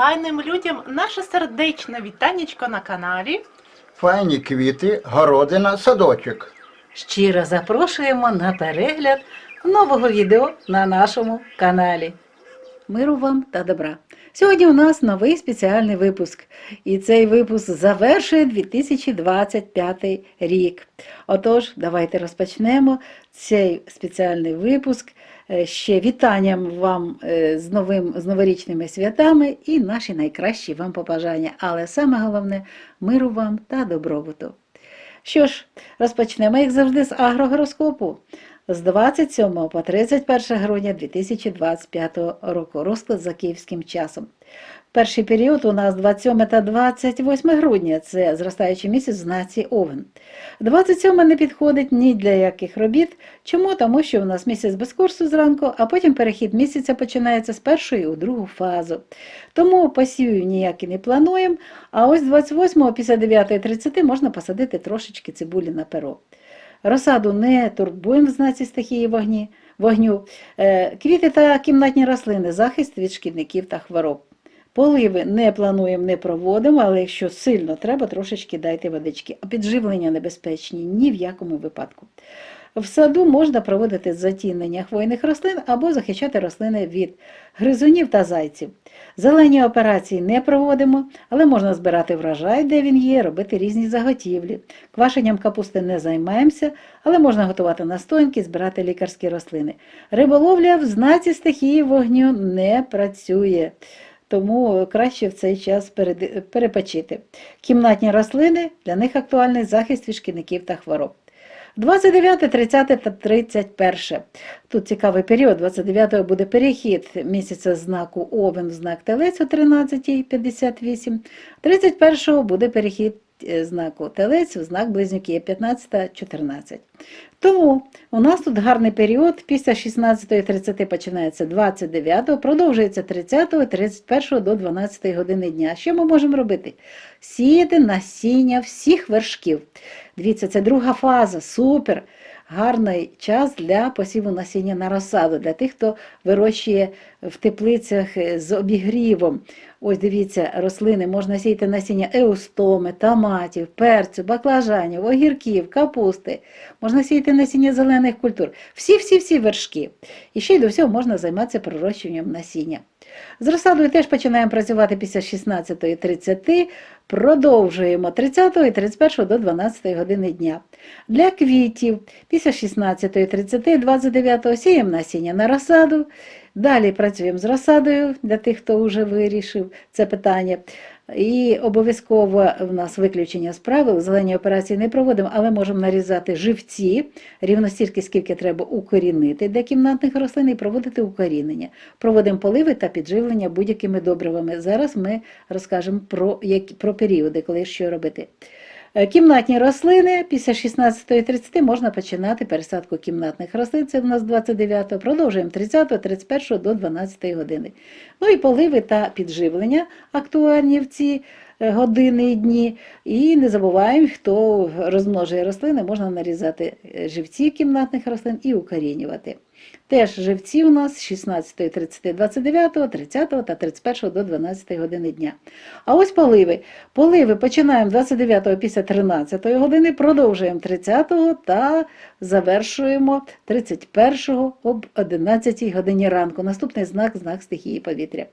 файним людям наше сердечне вітанечко на каналі. Файні квіти, городина, садочок. Щиро запрошуємо на перегляд нового відео на нашому каналі. Миру вам та добра! Сьогодні у нас новий спеціальний випуск, і цей випуск завершує 2025 рік. Отож, давайте розпочнемо цей спеціальний випуск е, ще вітанням вам е, з, новим, з новорічними святами і наші найкращі вам побажання. Але саме головне миру вам та добробуту. Що ж, розпочнемо, як завжди, з агрогороскопу. З 27 по 31 грудня 2025 року. Розклад за київським часом. Перший період у нас 27 та 28 грудня це зростаючий місяць в знаці Овен. 27 не підходить ні для яких робіт. Чому? Тому що у нас місяць без курсу зранку, а потім перехід місяця починається з першої у другу фазу. Тому посівів ніякі не плануємо. А ось 28 після 9.30 можна посадити трошечки цибулі на перо. Розсаду не турбуємо в знаці стихії вогні, вогню. Е, Квіти та кімнатні рослини, захист від шкідників та хвороб. Поливи не плануємо, не проводимо, але якщо сильно треба, трошечки дайте водички. А підживлення небезпечні ні в якому випадку. В саду можна проводити затінення хвойних рослин або захищати рослини від гризунів та зайців. Зелені операції не проводимо, але можна збирати врожай, де він є, робити різні заготівлі. Квашенням капусти не займаємося, але можна готувати настоянки, збирати лікарські рослини. Риболовля в знаці стихії вогню не працює. Тому краще в цей час перепочити. Кімнатні рослини для них актуальний захист від шкідників та хвороб. 29, 30 та 31. Тут цікавий період. 29 буде перехід місяця знаку Овен в знак Телець о 13.58. 31 буде перехід е, знаку Телець в знак Близнюки 15.14. Тому у нас тут гарний період. Після 16.30 починається 29, продовжується 30, 31 до 12 години дня. Що ми можемо робити? Сіяти насіння всіх вершків. Дивіться, це друга фаза, супер. Гарний час для посіву насіння на розсаду, для тих, хто вирощує в теплицях е, з обігрівом. Ось дивіться, рослини можна сіяти насіння еустоми, томатів, перцю, баклажанів, огірків, капусти. Можна сіяти насіння зелених культур. Всі-всі-всі вершки. І ще й до всього можна займатися пророщуванням насіння. З розсадою теж починаємо працювати після 16.30, продовжуємо 30 і 31 до 12 години дня. Для квітів після 16.30 29 сіємо насіння на розсаду. Далі працюємо з розсадою для тих, хто вже вирішив це питання. І обов'язково в нас виключення справи. Зелені операції не проводимо, але можемо нарізати живці рівно стільки, скільки треба укорінити для кімнатних рослин і проводити укорінення. Проводимо поливи та підживлення будь-якими добривами. Зараз ми розкажемо про, які, про періоди, коли що робити. Е, Кімнатні рослини після 16.30 можна починати пересадку кімнатних рослин. Це в нас 29, продовжуємо 30, 31 до 12 години. Ну і поливи та підживлення актуальні в ці е, години і дні. І не забуваємо, хто розмножує рослини, можна нарізати е, живці кімнатних рослин і укорінювати. Теж живці у нас з 16, 30, 29, 30 та 31 до 12 години дня. А ось поливи. Поливи починаємо 29 після 13 години, продовжуємо 30 та завершуємо 31 об 11 годині ранку. Наступний знак знак стихії повітря.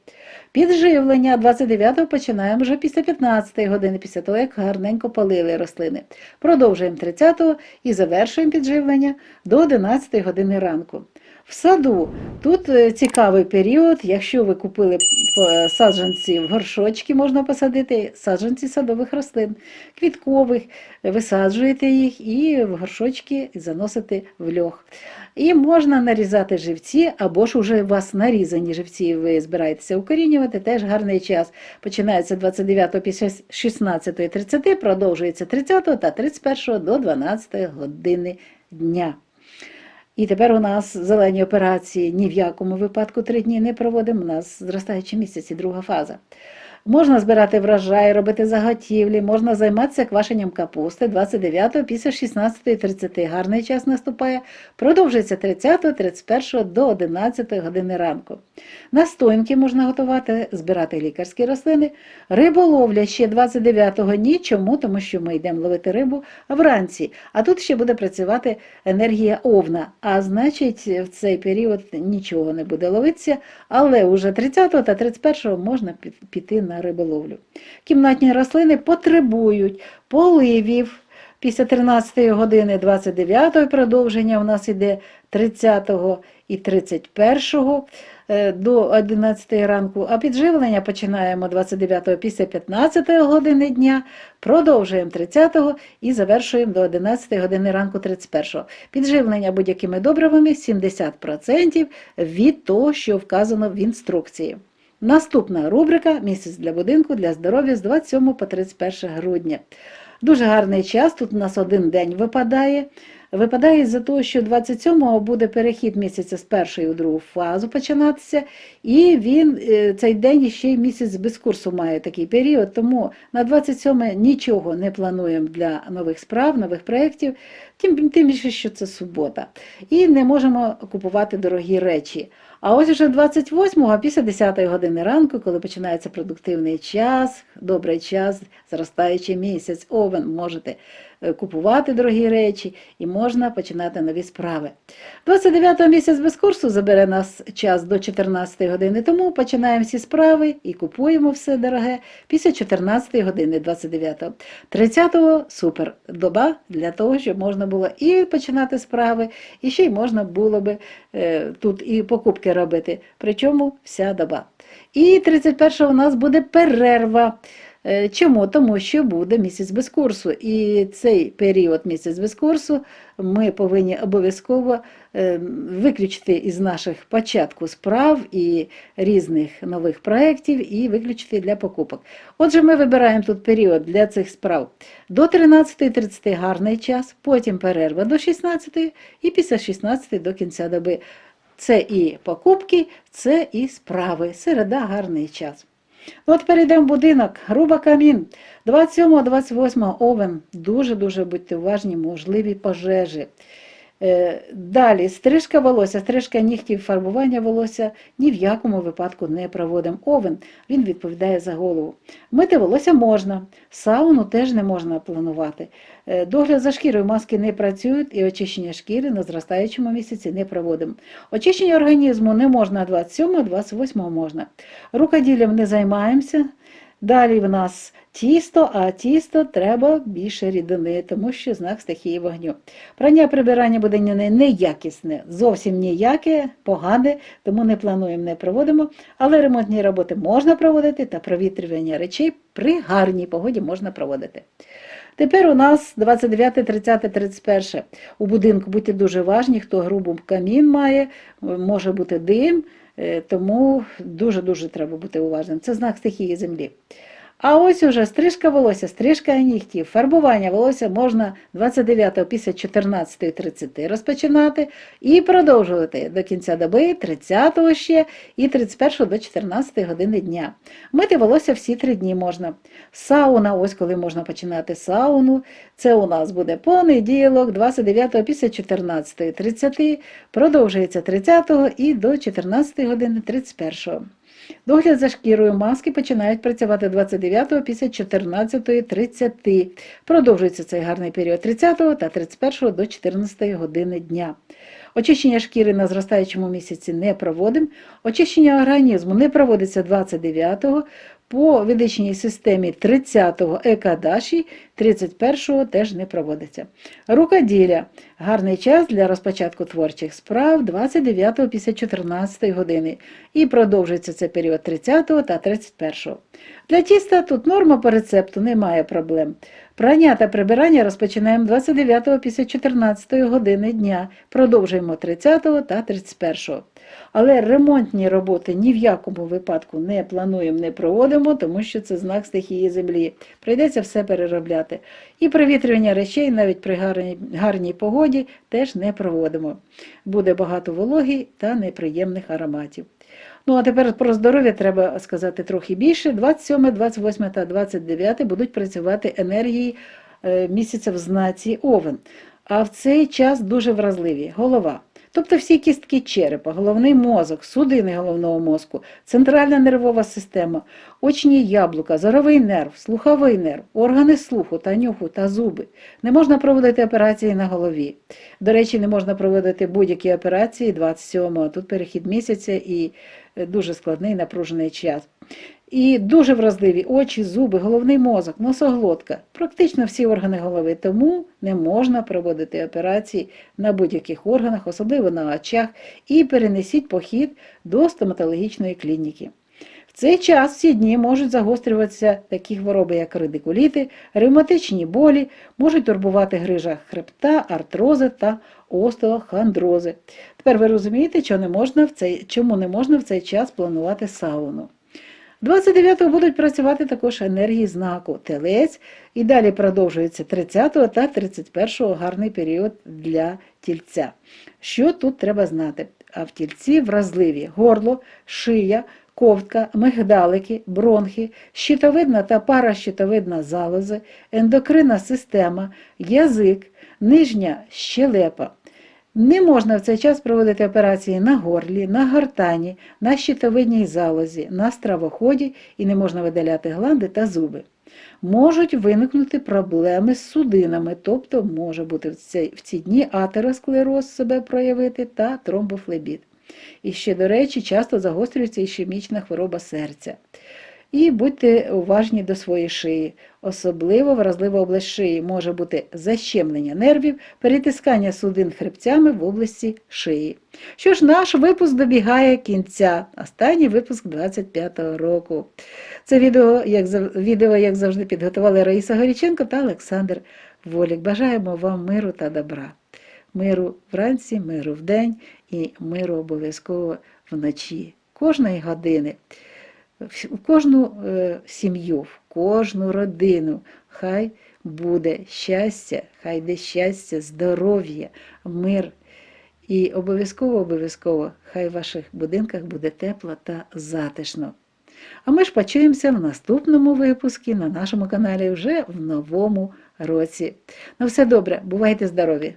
Підживлення 29 починаємо вже після 15 години, після того, як гарненько полили рослини. Продовжуємо 30 і завершуємо підживлення до 11 години ранку. В саду тут е, цікавий період. Якщо ви купили е, саджанці в горшочки, можна посадити саджанці садових рослин, квіткових, висаджуєте їх і в горшочки заносите в льох. І можна нарізати живці, або ж уже у вас нарізані живці, ви збираєтеся укорінювати, теж гарний час. Починається 29 після 16.30, продовжується 30 та 31 до 12 години дня. І тепер у нас зелені операції ні в якому випадку три дні не проводимо. У нас зростаючі місяці, друга фаза. Можна збирати врожай, робити заготівлі, можна займатися квашенням капусти 29 після 16.30. Гарний час наступає. Продовжується 30, 31 до 11 години ранку. Настоянки можна готувати, збирати лікарські рослини. Риболовля ще 29-го ні. Чому? Тому що ми йдемо ловити рибу вранці. А тут ще буде працювати енергія овна. А значить, в цей період нічого не буде ловитися, але уже 30 та 31 можна піти на риболовлю. Кімнатні рослини потребують поливів. Після 13 години 29 продовження у нас іде 30 і 31 е, до 11 ранку, а підживлення починаємо 29 після 15 години дня, продовжуємо 30 і завершуємо до 11 години ранку 31. Підживлення будь-якими добривами 70% від того, що вказано в інструкції. Наступна рубрика Місяць для будинку для здоров'я з 27 по 31 грудня. Дуже гарний час, тут у нас один день випадає. Випадає за того, що 27-го буде перехід місяця з першої у другу фазу починатися, і він е, цей день ще й місяць без курсу має такий період, тому на 27 нічого не плануємо для нових справ, нових проєктів, тим, тим більше, що це субота. І не можемо купувати дорогі речі. А ось уже 28-го, після 10-ї години ранку, коли починається продуктивний час, добрий час, зростаючий місяць, овен, можете е, купувати дорогі речі і можна починати нові справи. 29-го місяць без курсу забере нас час до 14 години, тому починаємо всі справи і купуємо все дороге після 14 години 29-го. 30-го супер доба для того, щоб можна було і починати справи, і ще й можна було би е, тут і покупки робити. Причому вся доба. І 31-го у нас буде перерва. Е, Чому? Тому що буде місяць без курсу. І цей період місяць без курсу ми повинні обов'язково е, виключити із наших початку справ і різних нових проєктів і виключити для покупок. Отже, ми вибираємо тут період для цих справ до 13.30 гарний час, потім перерва до 16 і після 16 до кінця доби. Це і покупки, це і справи. Середа гарний час. Ну, От перейдемо в будинок, груба камін. 27-28 овен. Дуже-дуже будьте уважні, можливі пожежі. Е, Далі стрижка волосся, стрижка нігтів, фарбування волосся ні в якому випадку не проводимо. Овен, він відповідає за голову. Мити волосся можна, сауну теж не можна планувати. Е, Догляд за шкірою маски не працюють і очищення шкіри на зростаючому місяці не проводимо. Очищення організму не можна 27-28 можна. Рукоділлям не займаємося. Далі в нас тісто, а тісто треба більше рідини, тому що знак стихії вогню. Прання прибирання буде неякісне, зовсім ніяке, погане, тому не плануємо, не проводимо. Але ремонтні роботи можна проводити та провітрювання речей при гарній погоді можна проводити. Тепер у нас 29, 30, 31. У будинку будьте дуже важні, хто грубу камін має, може бути дим, тому дуже-дуже треба бути уважним. Це знак стихії землі. А ось уже стрижка волосся, стрижка нігтів, фарбування волосся можна 29 після 14.30 розпочинати і продовжувати до кінця доби, 30 ще і 31 до 14 години дня. Мити волосся всі три дні можна. Сауна, ось коли можна починати сауну. Це у нас буде понеділок, 29 після 14.30, продовжується 30 і до 14 години 31. Догляд за шкірою маски починають працювати 29 після 14.30. Продовжується цей гарний період 30 та 31 до 14 години дня. Очищення шкіри на зростаючому місяці не проводимо. Очищення організму не проводиться 29-го, по ведичній системі 30-го екадаші, 31-го теж не проводиться. Рукоділля. Гарний час для розпочатку творчих справ 29-го після 14 години. І продовжується цей період 30-го та 31-го. Для тіста тут норма по рецепту, немає проблем. Прання та прибирання розпочинаємо 29-го після 14 години дня, продовжуємо 30-го та 31-го. Але ремонтні роботи ні в якому випадку не плануємо, не проводимо, тому що це знак стихії землі. Прийдеться все переробляти. І провітрювання речей навіть при гарній, гарній погоді теж не проводимо. Буде багато вологи та неприємних ароматів. Ну а тепер про здоров'я треба сказати трохи більше. 27, 28 та 29 будуть працювати енергії е, місяця в знаці Овен. А в цей час дуже вразливі голова. Тобто всі кістки черепа, головний мозок, судини головного мозку, центральна нервова система, очні яблука, зоровий нерв, слуховий нерв, органи слуху та нюху та зуби. Не можна проводити операції на голові. До речі, не можна проводити будь-які операції 27-го. Тут перехід місяця і е, дуже складний напружений час. І дуже вразливі очі, зуби, головний мозок, носоглотка, практично всі органи голови. Тому не можна проводити операції на будь-яких органах, особливо на очах, і перенесіть похід до стоматологічної клініки. В цей час всі дні можуть загострюватися такі хвороби, як радикуліти, ревматичні болі, можуть турбувати грижа хребта, артрози та остеохондрози. Тепер ви розумієте, чому не можна в цей час планувати сауну. 29-го будуть працювати також енергії знаку Телець, і далі продовжується 30-го та 31-го гарний період для тільця. Що тут треба знати? А в тільці вразливі горло, шия, ковтка, мигдалики, бронхи, щитовидна та паращитовидна залози, ендокринна система, язик, нижня щелепа. Не можна в цей час проводити операції на горлі, на гортані, на щитовидній залозі, на стравоході і не можна видаляти гланди та зуби. Можуть виникнути проблеми з судинами, тобто може бути в ці, дні атеросклероз себе проявити та тромбофлебіт. І ще, до речі, часто загострюється ішемічна хвороба серця. І будьте уважні до своєї шиї. Особливо вразлива область шиї може бути защемлення нервів, перетискання судин хребцями в області шиї. Що ж, наш випуск добігає кінця. Останній випуск 25-го року. Це відео, як, відео, як завжди, підготували Раїса Горіченко та Олександр Волік. Бажаємо вам миру та добра. Миру вранці, миру вдень і миру обов'язково вночі, кожної години в кожну е, сім'ю, в кожну родину. Хай буде щастя, хай йде щастя, здоров'я, мир. І обов'язково, обов'язково, хай в ваших будинках буде тепло та затишно. А ми ж почуємося в наступному випуску на нашому каналі вже в новому році. На все добре, бувайте здорові!